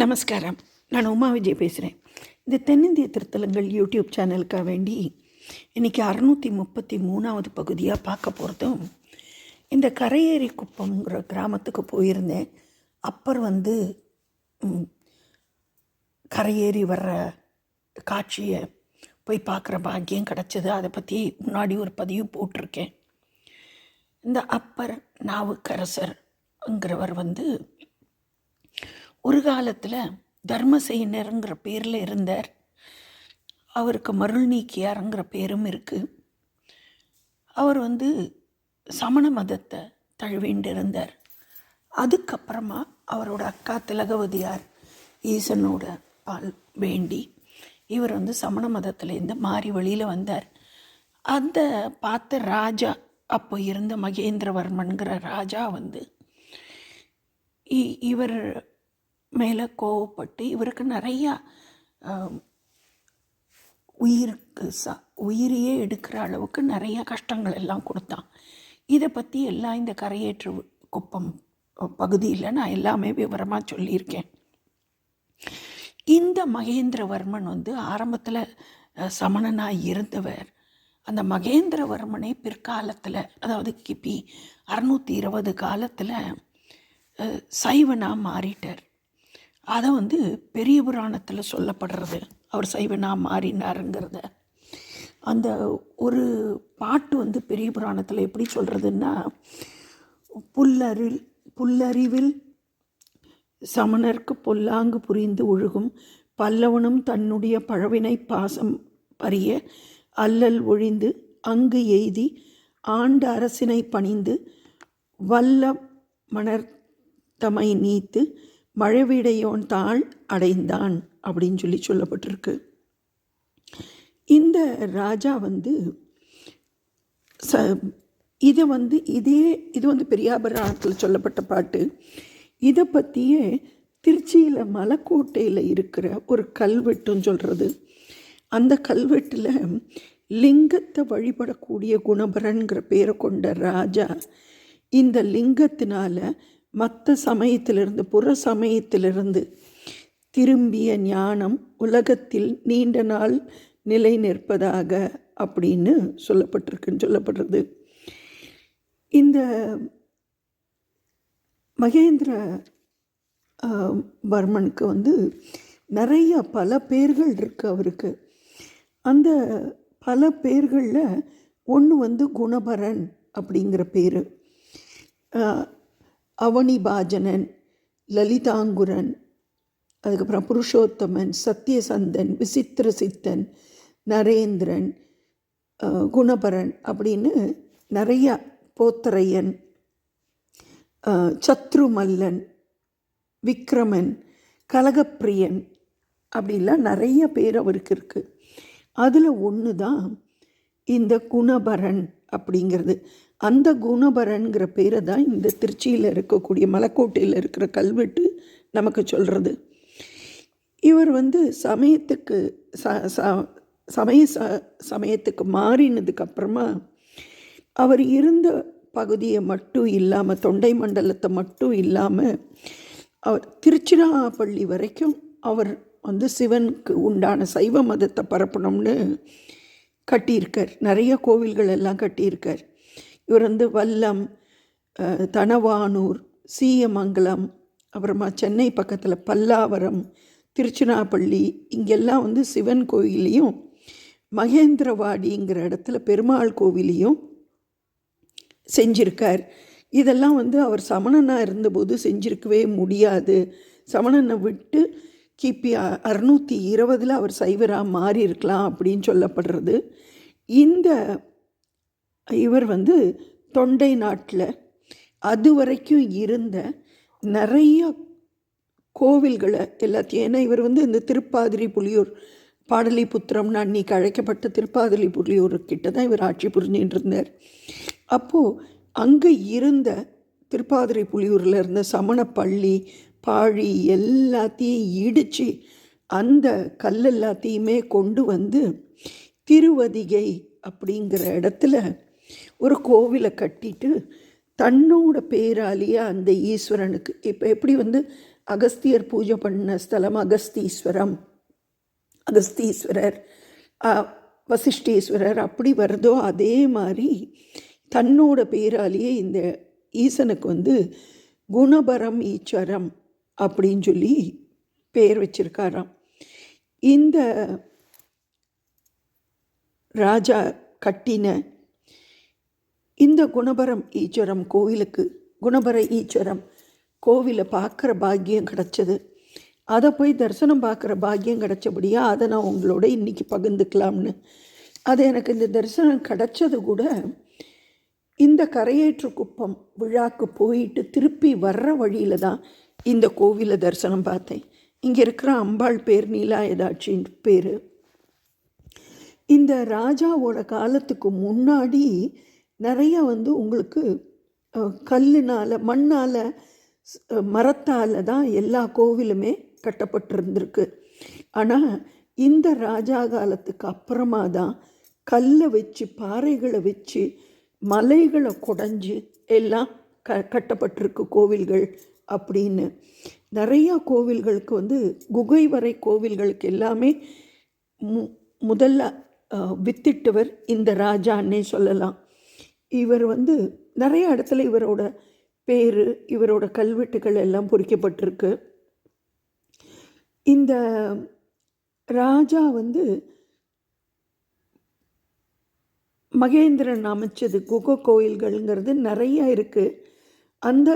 நமஸ்காரம். நான் உமா விஜய் பேசுகிறேன் இந்த தென்னிந்திய திருத்தலங்கள் யூடியூப் சேனலுக்காக வேண்டி இன்றைக்கி அறுநூற்றி முப்பத்தி மூணாவது பகுதியாக பார்க்க போகிறதும் இந்த கரையேறி குப்பம்ங்கிற கிராமத்துக்கு போயிருந்தேன். அப்புறம் வந்து கரையேறி வர்ற காட்சியை போய் பார்க்குற பாக்கியம் கிடச்சிது. அதை பற்றி முன்னாடி ஒரு பதிவு போட்டிருக்கேன். இந்த அப்பர் நாவுக்கரசர்ங்கிறவர் வந்து ஒரு காலத்தில் தர்மசேனருங்கிற பேரில் இருந்தார். அவருக்கு மருள் நீக்கியாருங்கிற பேரும் இருக்குது அவர் வந்து சமண மதத்தை தழுவிண்டு இருந்தார். அதுக்கப்புறமா அவரோட அக்கா திலகவதியார் ஈசனோட பால் வேண்டி இவர் வந்து சமண மதத்துலேருந்து மாறி வெளியில் வந்தார். அந்த பார்த்த ராஜா அப்போ இருந்த மகேந்திரவர்மன்கிற ராஜா வந்து இ- இவர் மேலே கோவப்பட்டு இவருக்கு நிறையா உயிருக்கு ச உயிரையே எடுக்கிற அளவுக்கு நிறைய கஷ்டங்கள் எல்லாம் கொடுத்தான். இதை பற்றி எல்லாம் இந்த கரையேற்று குப்பம் பகுதியில் நான் எல்லாமே விவரமாக சொல்லியிருக்கேன். இந்த மகேந்திரவர்மன் வந்து ஆரம்பத்தில் சமணனாக இருந்தவர். அந்த மகேந்திரவர்மனே பிற்காலத்தில் அதாவது கிபி அறுநூற்றி இருபது காலத்தில் சைவனாக மாறிட்டார். அதை வந்து பெரிய புராணத்தில் சொல்லப்படுறது. அவர் சைவனாக மாறினாருங்கிறத. அந்த ஒரு பாட்டு வந்து பெரிய புராணத்தில் எப்படி சொல்கிறதுன்னா புல்லரில் புல்லறிவில் சமணர்க்கு பொல்லாங்கு புரிந்து ஒழுகும். பல்லவனும் தன்னுடைய பழவினை பாசம் பறிய அல்லல் ஒழிந்து அங்கு எய்தி ஆண்ட அரசினை பணிந்து வல்ல மணர்த்தமை நீத்து மழவிடையோன் தாள் அடைந்தான் அப்படின்னு சொல்லி சொல்லப்பட்டிருக்கு. இந்த ராஜா வந்து ச இதை வந்து இதே இது வந்து பெரியாபராணத்தில் சொல்லப்பட்ட பாட்டு. இதை பற்றியே திருச்சியில் மலைக்கோட்டையில் இருக்கிற ஒரு கல்வெட்டுன்னு சொல்கிறது அந்த கல்வெட்டில் லிங்கத்தை வழிபடக்கூடிய குணபரன்கிற பேரை கொண்ட ராஜா இந்த லிங்கத்தினால மற்ற சமயத்திலிருந்து புற சமயத்திலிருந்து திரும்பிய ஞானம் உலகத்தில் நீண்ட நாள் நிலை நிற்பதாக அப்படின்னு சொல்லப்பட்டிருக்குன்னு சொல்லப்படுறது. இந்த மகேந்திர வர்மனுக்கு வந்து நிறைய பல பேர்கள் இருக்கு அவருக்கு. அந்த பல பேர்களில் ஒன்று வந்து குணபரன் அப்படிங்கிற பேர். அவனிபாஜனன் லலிதாங்குரன் அதுக்கப்புறம் புருஷோத்தமன் சத்தியசந்தன் விசித்திர சித்தன் நரேந்திரன் குணபரன் அப்படின்னு நிறையா போத்தரையன் சத்ருமல்லன் விக்ரமன் கலகப்பிரியன் அப்படிலாம் நிறைய பேர் அவருக்கு இருக்குது அதில் ஒன்று தான் இந்த குணபரன் அப்படிங்கிறது. அந்த குணபரன்கிற பேரை தான் இந்த திருச்சியில் இருக்கக்கூடிய மலைக்கோட்டையில் இருக்கிற கல்வெட்டு நமக்கு சொல்கிறது இவர் வந்து சமயத்துக்கு ச ச- சமய ச சமயத்துக்கு மாறினதுக்கு அப்புறமா அவர் இருந்த பகுதியை மட்டும் இல்லாமல் தொண்டை மண்டலத்தை மட்டும் இல்லாமல் அவர் திருச்சிராப்பள்ளி வரைக்கும் அவர் வந்து சிவனுக்கு உண்டான சைவ மதத்தை பரப்பணும்னு கட்டியிருக்கார். நிறைய கோவில்கள் எல்லாம் கட்டியிருக்கார். இவர் வந்து வல்லம் தனவானூர் சீயமங்கலம் அப்புறமா சென்னை பக்கத்தில் பல்லாவரம் திருச்சிராப்பள்ளி இங்கெல்லாம் வந்து சிவன் கோயிலையும் மகேந்திரவாடிங்கிற இடத்துல பெருமாள் கோவிலையும் செஞ்சிருக்கார். இதெல்லாம் வந்து அவர் சமணனாக இருந்தபோது செஞ்சிருக்கவே முடியாது. சமணனை விட்டு கிபி அறுநூற்றி இருபதில் அவர் சைவராக மாறி இருக்கலாம் அப்படின்னு சொல்லப்படுறது. இந்த இவர் வந்து தொண்டை நாட்டில் அது வரைக்கும் இருந்த நிறைய கோவில்களை எல்லாத்தையும் ஏன்னா இவர் வந்து இந்த திருப்பாதிரி புலியூர் பாடலிபுத்திரம்னு அன்னைக்கு அழைக்கப்பட்ட திருப்பாதிரி புலியூர் கிட்ட தான் இவர் ஆட்சி புரிஞ்சுட்டு இருந்தார். அப்போது அங்கே இருந்த திருப்பாதிரி புலியூரில் இருந்த சமணப்பள்ளி பாழி எல்லாத்தையும் இடித்து அந்த கல் எல்லாத்தையுமே கொண்டு வந்து திருவதிகை அப்படிங்கிற இடத்துல ஒரு கோவிலை கட்டிட்டு தன்னோட பேராலேயே அந்த ஈஸ்வரனுக்கு. இப்போ எப்படி வந்து அகஸ்தியர் பூஜை பண்ண ஸ்தலம்? அகஸ்தீஸ்வரம். அகஸ்தீஸ்வரர் வசிஷ்டீஸ்வரர் வசிஷ்டேஸ்வரர் அப்படி வருதோ அதே மாதிரி தன்னோட பேராலேயே இந்த ஈசனுக்கு வந்து குணபரம் ஈச்சரம் அப்படின்னு சொல்லி பேர் வச்சிருக்காராம். இந்த ராஜா கட்டின இந்த குணபரம் ஈஸ்வரம் கோவிலுக்கு குணபர ஈஸ்வரம் கோவிலை பார்க்குற பாக்கியம் கிடச்சது. அதை போய் தரிசனம் பார்க்குற பாக்கியம் கிடச்சபடியா அதை நான் உங்களோட இன்றைக்கி பகிர்ந்துக்கலாம்னு. அது எனக்கு இந்த தரிசனம் கிடச்சது கூட இந்த கரையேற்று குப்பம் விழாக்கு போயிட்டு திருப்பி வர்ற வழியில் தான் இந்த கோவிலை தரிசனம் பார்த்தேன். இங்கே இருக்கிற அம்பாள் பேர் நீலா நீலாயதாட்சின் பேர். இந்த ராஜாவோட காலத்துக்கு முன்னாடி நிறைய வந்து உங்களுக்கு கல்லுனால் மண்ணால் மரத்தால் தான் எல்லா கோவிலுமே கட்டப்பட்டிருந்திருக்கு. ஆனால் இந்த ராஜா காலத்துக்கு அப்புறமா தான் கல்லை வச்சு பாறைகளை வச்சு மலைகளை குடஞ்சி எல்லாம் க கட்டப்பட்டிருக்கு கோவில்கள் அப்படின்னு. நிறையா கோவில்களுக்கு வந்து குகை வரை கோவில்களுக்கு எல்லாமே மு முதல்ல வித்திட்டவர் இந்த ராஜான்னே சொல்லலாம். இவர் வந்து நிறைய இடத்துல இவரோட பேர் இவரோட கல்வெட்டுகள் எல்லாம் பொறிக்கப்பட்டிருக்கு. இந்த ராஜா வந்து மகேந்திரன் அமைச்சது குகை கோயில்கள்ங்கிறது நிறைய இருக்குது அந்த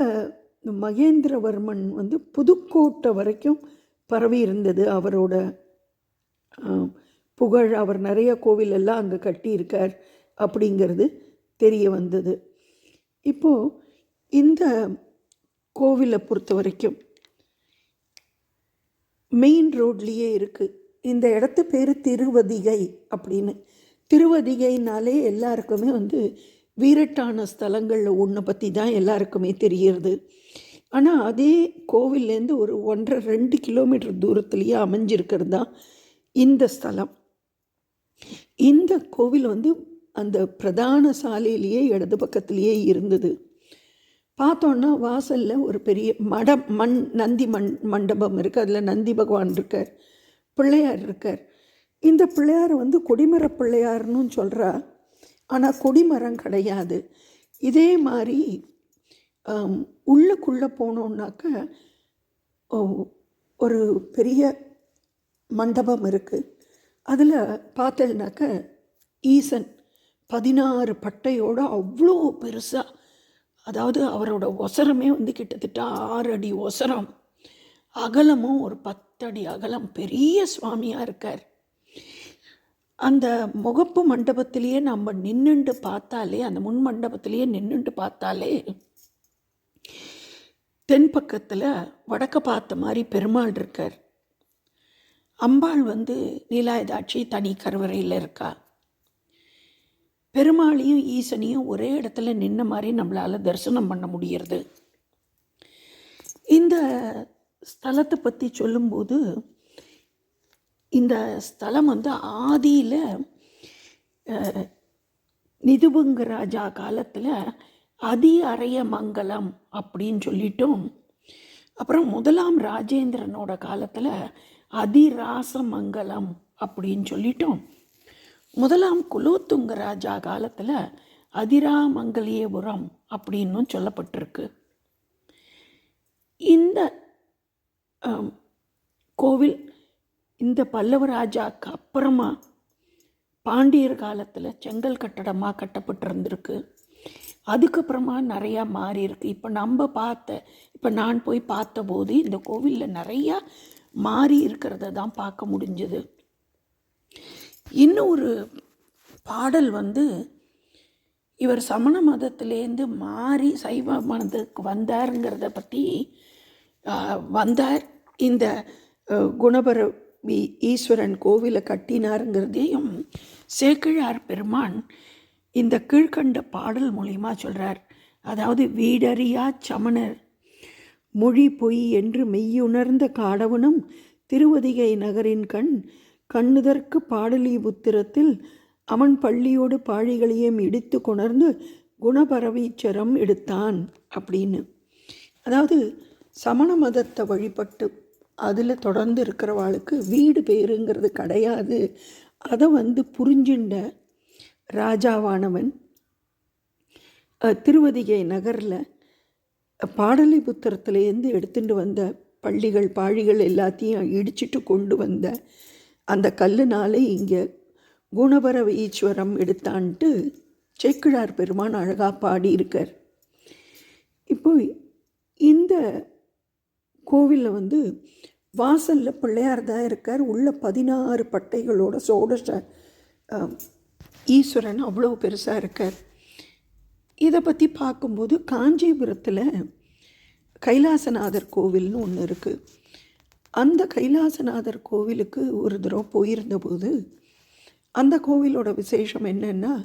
மகேந்திரவர்மன் வந்து புதுக்கோட்டை வரைக்கும் பரவி இருந்தது. அவரோட புகழ் அவர் நிறைய கோவிலெல்லாம் அங்கே கட்டியிருக்கார் அப்படிங்கிறது. தெரிய வந்தது. இப்போது இந்த கோவிலை பொறுத்த வரைக்கும் மெயின் ரோட்லேயே இருக்குது இந்த இடத்து பேர் திருவதிகை அப்படின்னு. திருவதிகைனாலே எல்லாருக்குமே வந்து வீரட்டான ஸ்தலங்களில் ஒன்றை பற்றி தான் எல்லாருக்குமே தெரிகிறது ஆனால் அதே கோவில்லேருந்து ஒரு ஒன்றரை ரெண்டு கிலோமீட்டர் தூரத்துலேயே அமைஞ்சிருக்கிறது தான் இந்த ஸ்தலம். இந்த கோவில் வந்து அந்த பிரதான சாலையிலேயே இடது பக்கத்திலேயே இருந்தது. பார்த்தோன்னா வாசலில் ஒரு பெரிய மடம் மண் நந்தி மண் மண்டபம் இருக்குது அதில் நந்தி பகவான் இருக்கார் பிள்ளையார் இருக்கார். இந்த பிள்ளையார் வந்து கொடிமர பிள்ளையார்னு சொல்கிறா ஆனால் கொடிமரம் கிடையாது. இதே மாதிரி உள்ளுக்குள்ளே போனோம்னாக்க ஓ, ஒரு பெரிய மண்டபம் இருக்குது அதில் பார்த்தேன்னாக்க ஈசன் பதினாறு பட்டையோடு அவ்வளோ பெருசாக அதாவது அவரோட ஒசரமே வந்து கிட்டத்தட்ட ஆறு அடி ஒசரம். அகலமும் ஒரு பத்தடி அகலம். பெரிய சுவாமியாக இருக்கார். அந்த முகப்பு மண்டபத்திலேயே நம்ம நின்றுண்டு பார்த்தாலே அந்த முன் மண்டபத்திலேயே நின்றுண்டு பார்த்தாலே தென் பக்கத்தில் வடக்க பார்த்த மாதிரி பெருமாள் இருக்கார். அம்பாள் வந்து நீலாயதாட்சி தனி கருவறையில் இருக்கா. பெருமாளையும் ஈசனையும் ஒரே இடத்துல நின்ன மாதிரி நம்மளால் தரிசனம் பண்ண முடியறது. இந்த ஸ்தலத்தை பற்றி சொல்லும்போது இந்த ஸ்தலம் வந்து ஆதியில் நிதுபங்க ராஜா காலத்தில் அதி அறைய மங்கலம் அப்படின்னு சொல்லிட்டோம். அப்புறம் முதலாம் ராஜேந்திரனோட காலத்தில் அதிராச மங்கலம் அப்படின்னு சொல்லிட்டோம். முதலாம் குலோத்துங்க ராஜா காலத்தில் அதிராமங்கலியபுரம் அப்படின்னும் சொல்லப்பட்டிருக்கு. இந்த கோவில் இந்த பல்லவ ராஜாவுக்கு அப்புறமா பாண்டியர் காலத்தில் செங்கல் கட்டடமாக கட்டப்பட்டிருந்திருக்கு. அதுக்கப்புறமா நிறையா மாறி இருக்கு இப்போ நம்ம பார்த்த இப்போ நான் போய் பார்த்தபோது இந்த கோவிலில் நிறையா மாறி இருக்கிறத தான் பார்க்க முடிஞ்சது. இன்னும் ஒரு பாடல் வந்து இவர் சமண மதத்திலேருந்து மாறி சைவ மதத்துக்கு வந்தாருங்கிறத பற்றி வந்தார். இந்த குணபரவி குணபர வி- ஈஸ்வரன் கோவிலை கட்டினாருங்கிறதையும் சேக்கிழார் பெருமான் இந்த கீழ்க்கண்ட பாடல் மூலியமா சொல்கிறார் அதாவது வீடறியா சமணர் மொழி பொய் என்று மெய்யுணர்ந்த காடவனும் திருவதிகை நகரின் கண் கண்ணுதற்கு பாடலிபுத்திரத்தில் அவன் பள்ளியோடு பாழிகளையும் இடித்து கொணர்ந்து குணபரவீச்சரம் எடுத்தான் அப்படின்னு. அதாவது சமண மதத்தை வழிபட்டு அதில் தொடர்ந்து இருக்கிறவாளுக்கு வீடு பேருங்கிறது கிடையாது. அதை வந்து புரிஞ்சுண்ட ராஜாவானவன் திருவதிகை நகரில் பாடலிபுத்திரத்துலேருந்து எடுத்துட்டு வந்த பள்ளிகள் பாழிகள் எல்லாத்தையும் இடிச்சிட்டு கொண்டு வந்த அந்த கல்லுனாலே இங்கே குணபரவ ஈஸ்வரம் எடுத்தான்ட்டு சேக்கிழார் பெருமான் அழகாக பாடியிருக்கார். இப்போ இந்த கோவிலில் வந்து வாசலில் பிள்ளையார் தான் இருக்கார். உள்ள பதினாறு பட்டைகளோட சோடச ஈஸ்வரன் அவ்வளோ பெருசாக இருக்கார். இதை பற்றி பார்க்கும்போது காஞ்சிபுரத்தில் கைலாசநாதர் கோவில்னு ஒன்று இருக்குது அந்த கைலாசநாதர் கோவிலுக்கு ஒரு தடவை போயிருந்தபோது அந்த கோவிலோட விசேஷம் என்னென்னா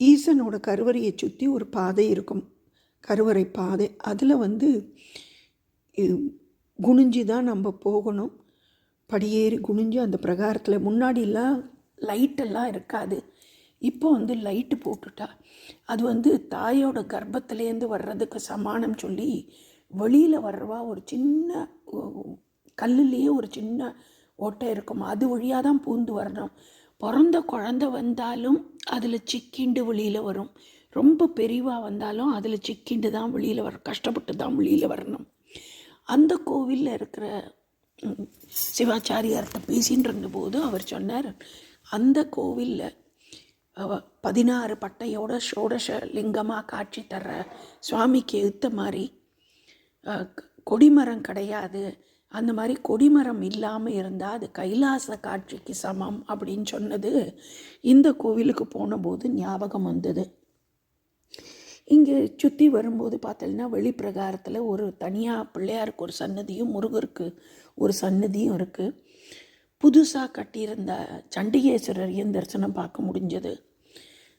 ஈசனோட கருவறையை சுற்றி ஒரு பாதை இருக்கும். கருவறை பாதை. அதில் வந்து குனிஞ்சு தான் நம்ம போகணும். படியேறி குனிஞ்சு அந்த பிரகாரத்தில். முன்னாடிலாம் லைட்டெல்லாம் இருக்காது. இப்போ வந்து லைட்டு போட்டுட்டா. அது வந்து தாயோட கர்ப்பத்திலேருந்து வர்றதுக்கு சமானம் சொல்லி வெளியில் வர்றவா ஒரு சின்ன கல்லுலேயே ஒரு சின்ன ஓட்டை இருக்கும். அது வழியாக தான் பூந்து வரணும். பிறந்த குழந்த வந்தாலும் அதில் சிக்கிண்டு வெளியில் வரும். ரொம்ப பெரிவாக வந்தாலும் அதில் சிக்கிண்டு தான் வெளியில் வர கஷ்டப்பட்டு தான் வெளியில் வரணும். அந்த கோவிலில் இருக்கிற சிவாச்சாரியார்கிட்ட பேசின்னு இருந்தபோது அவர் சொன்னார் அந்த கோவிலில் பதினாறு பட்டையோட ஷோடச லிங்கமாக காட்சி தர்ற சுவாமிக்கு ஏற்ற மாதிரி கொடிமரம் கிடையாது. அந்த மாதிரி கொடிமரம் இல்லாமல் இருந்தால் அது கைலாச காட்சிக்கு சமம் அப்படின்னு சொன்னது இந்த கோவிலுக்கு போனபோது ஞாபகம் வந்தது. இங்கே சுற்றி வரும்போது பார்த்தீங்கன்னா வெளிப்பிரகாரத்தில் ஒரு தனியாக பிள்ளையாருக்கு ஒரு சன்னதியும் முருகருக்கு ஒரு சன்னதியும் இருக்குது புதுசாக கட்டியிருந்த சண்டிகேஸ்வரரையும் தரிசனம் பார்க்க முடிஞ்சது.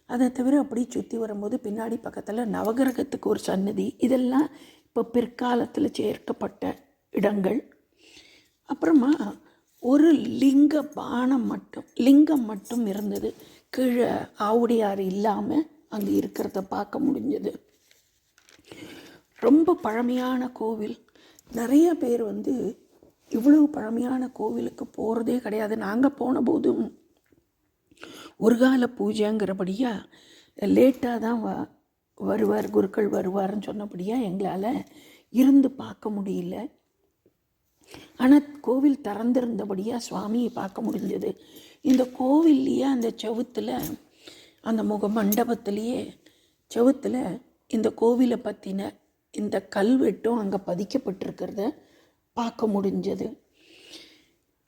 அதை தவிர அப்படி சுற்றி வரும்போது பின்னாடி பக்கத்தில் நவகிரகத்துக்கு ஒரு சன்னதி. இதெல்லாம் இப்போ பிற்காலத்தில் சேர்க்கப்பட்ட இடங்கள். அப்புறமா ஒரு லிங்க பானம் மட்டும் லிங்கம் மட்டும் இருந்தது. கீழே ஆவுடையார் இல்லாமல் அங்கே இருக்கிறத பார்க்க முடிஞ்சது. ரொம்ப பழமையான கோவில். நிறைய பேர் வந்து இவ்வளவு பழமையான கோவிலுக்கு போகிறதே கிடையாது. நாங்கள் போன போதும் ஒரு கால பூஜைங்கிறபடியாக லேட்டாக தான் வ வருவார் குருக்கள் வருவார்னு சொன்னபடியாக எங்களால் இருந்து பார்க்க முடியல. ஆனால் கோவில் திறந்திருந்தபடியாக சுவாமியை பார்க்க முடிஞ்சது. இந்த கோவில்லையே அந்த செவுத்தில் அந்த முக மண்டபத்திலேயே செவுத்தில் இந்த கோவிலை பற்றின இந்த கல்வெட்டும் அங்கே பதிக்கப்பட்டிருக்கிறத பார்க்க முடிஞ்சது.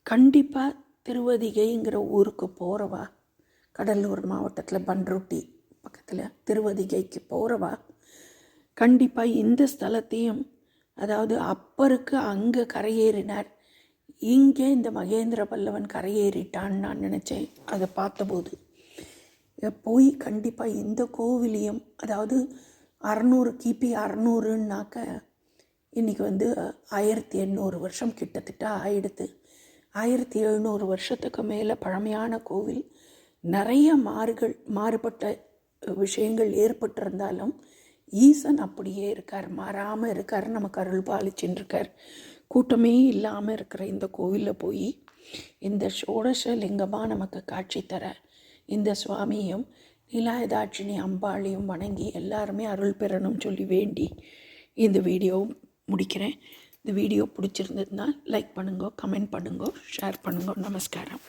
கண்டிப்பாக திருவதிகைங்கிற ஊருக்கு போகிறவா கடலூர் மாவட்டத்தில் பன்ருட்டி பக்கத்தில் திருவதிகைக்கு போகிறவா கண்டிப்பாக இந்த ஸ்தலத்தையும் அதாவது அப்பருக்கு அங்கே கரையேறினார். இங்கே இந்த மகேந்திர பல்லவன் கரையேறிட்டான்னு நான் நினச்சேன். அதை பார்த்தபோது போய் கண்டிப்பாக இந்த கோவிலையும் அதாவது அறநூறு கிபி அறநூறுன்னாக்க இன்றைக்கி வந்து ஆயிரத்தி எண்ணூறு வருஷம் கிட்டத்தட்ட ஆயிடுது. ஆயிரத்தி எழுநூறு வருஷத்துக்கு மேலே பழமையான கோவில். நிறைய மாறுகள் மாறுபட்ட விஷயங்கள் ஏற்பட்டிருந்தாலும் ஈசன் அப்படியே இருக்கார் மாறாமல் இருக்கார் நமக்கு அருள் பாலிச்சுட்டுருக்கார் கூட்டமே இல்லாமல் இருக்கிற இந்த கோவிலில் போய் இந்த ஷோடச லிங்கமாக நமக்கு காட்சி தர இந்த சுவாமியும் நீலாயதாட்சினி அம்பாளையும் வணங்கி எல்லாருமே அருள் பெறணும் சொல்லி வேண்டி இந்த வீடியோவும் முடிக்கிறேன். இந்த வீடியோ பிடிச்சிருந்ததுன்னா லைக் பண்ணுங்க கமெண்ட் பண்ணுங்க ஷேர் பண்ணுங்க. நமஸ்காரம்.